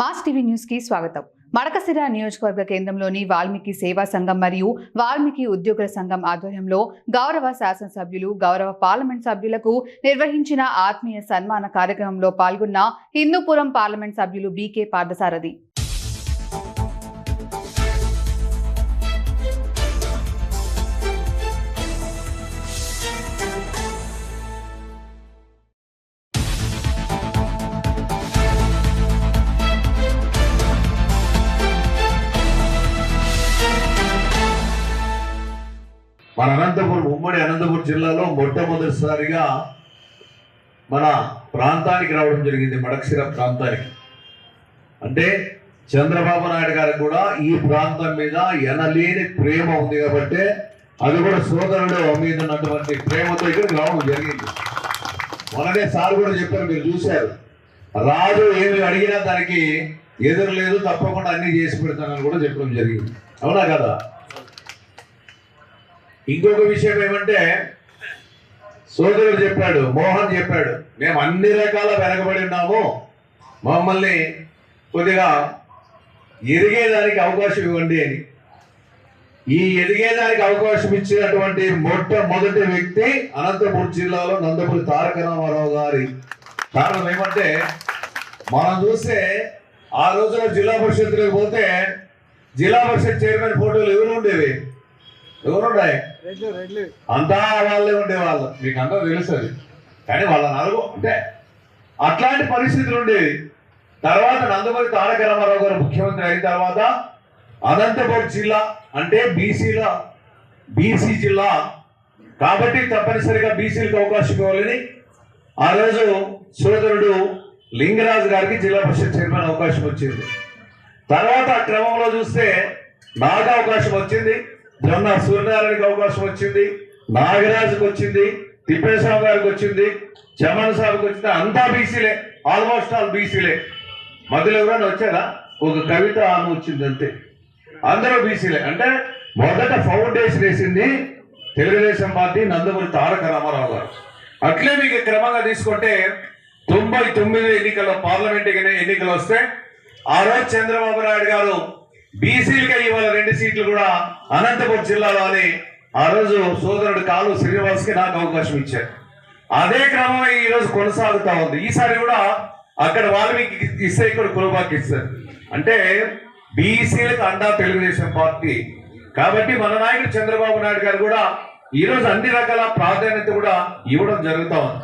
Mass TV న్యూస్కి స్వాగతం. మడకసిర నియోజకవర్గ కేంద్రంలోని వాల్మీకి సేవా సంఘం మరియు వాల్మీకి ఉద్యోగుల సంఘం ఆధ్వర్యంలో గౌరవ శాసనసభ్యులు గౌరవ పార్లమెంట్ సభ్యులకు నిర్వహించిన ఆత్మీయ సన్మాన కార్యక్రమంలో పాల్గొన్న హిందూపురం పార్లమెంట్ సభ్యులు బీకే పార్థసారథి. మన అనంతపురం ఉమ్మడి అనంతపురం జిల్లాలో మొట్టమొదటిసారిగా మన ప్రాంతానికి రావడం జరిగింది మడక్సిర ప్రాంతానికి. అంటే చంద్రబాబు నాయుడు గారికి కూడా ఈ ప్రాంతం మీద ఎనలేని ప్రేమ ఉంది కాబట్టి అది కూడా సోదరుడు మీద ఉన్నటువంటి ప్రేమతో ఇక్కడికి రావడం జరిగింది. మొన్ననే సార్ కూడా చెప్పారు మీరు చూశారు. రాజు ఏమి అడిగినా దానికి ఎదురు లేదు తప్పకుండా అన్ని చేసి పెడతానని కూడా చెప్పడం జరిగింది. అవునా కదా? ఇంకొక విషయం ఏమంటే సోదరుడు చెప్పాడు మోహన్ చెప్పాడు మేము అన్ని రకాల వెనకబడి ఉన్నాము. మమ్మల్ని కొద్దిగా ఎదిగేదానికి అవకాశం ఇవ్వండి అని. ఈ ఎదిగేదానికి అవకాశం ఇచ్చినటువంటి మొట్టమొదటి వ్యక్తి అనంతపురం జిల్లాలో నందపూరి తారక రామారావు గారి. కారణం ఏమంటే మనం చూస్తే ఆ రోజున జిల్లా పరిషత్లోకి పోతే జిల్లా పరిషత్ చైర్మన్ ఫోటోలు ఎవరు ఉండేవి? ఎవరున్నాయి అంతా వాళ్ళే ఉండేవాళ్ళు. మీకు అంతా తెలుసు కానీ వాళ్ళ నలుగు అంటే అట్లాంటి పరిస్థితులు ఉండేవి. తర్వాత నందమూరి తారక రామారావు గారు ముఖ్యమంత్రి అయిన తర్వాత అనంతపురం జిల్లా అంటే బీసీల బీసీ జిల్లా. కాబట్టి తప్పనిసరిగా బీసీలకు అవకాశం ఇవ్వాలని ఆ రోజు సోదరుడు లింగరాజు గారికి జిల్లా పరిషత్ చైర్మన్ అవకాశం వచ్చింది. తర్వాత ఆ క్రమంలో చూస్తే నాకు అవకాశం వచ్చింది. జొన్న సూర్యనారాయణకి అవకాశం వచ్చింది నాగరాజుకి వచ్చింది తిప్పేశ్వరరావు గారికి వచ్చింది చమన్ సాగుకి వచ్చింది అంతా బీసీలే ఆల్మోస్ట్ ఆల్ బీసీలే. మధ్యలో ఎవరైనా వచ్చారా? ఒక కవిత ఆమె వచ్చింది అంతే. అందరూ బీసీలే. అంటే మొదట ఫౌండేషన్ వేసింది తెలుగుదేశం పార్టీ నందమూరి తారక రామారావు గారు. అట్లే మీకు క్రమంగా తీసుకుంటే తొంభై తొమ్మిది ఎన్నికల్లో పార్లమెంట్ ఎన్నికలు వస్తే ఆ రోజు చంద్రబాబు నాయుడు గారు బీసీలుగా ఇవాళ రెండు సీట్లు కూడా అనంతపురం జిల్లాలోని ఆ రోజు సోదరుడు కాలు శ్రీనివాస్కి నాకు అవకాశం ఇచ్చారు. అదే క్రమం ఈ రోజు కొనసాగుతా ఉంది. ఈసారి కూడా అక్కడ వాల్మీకి ఇస్తే ఇక్కడ కులబాకి ఇస్తారు. అంటే బీసీలకు అండా తెలుగుదేశం పార్టీ. కాబట్టి మన నాయకుడు చంద్రబాబు నాయుడు గారు కూడా ఈ రోజు అన్ని రకాల ప్రాధాన్యత కూడా ఇవ్వడం జరుగుతా ఉంది.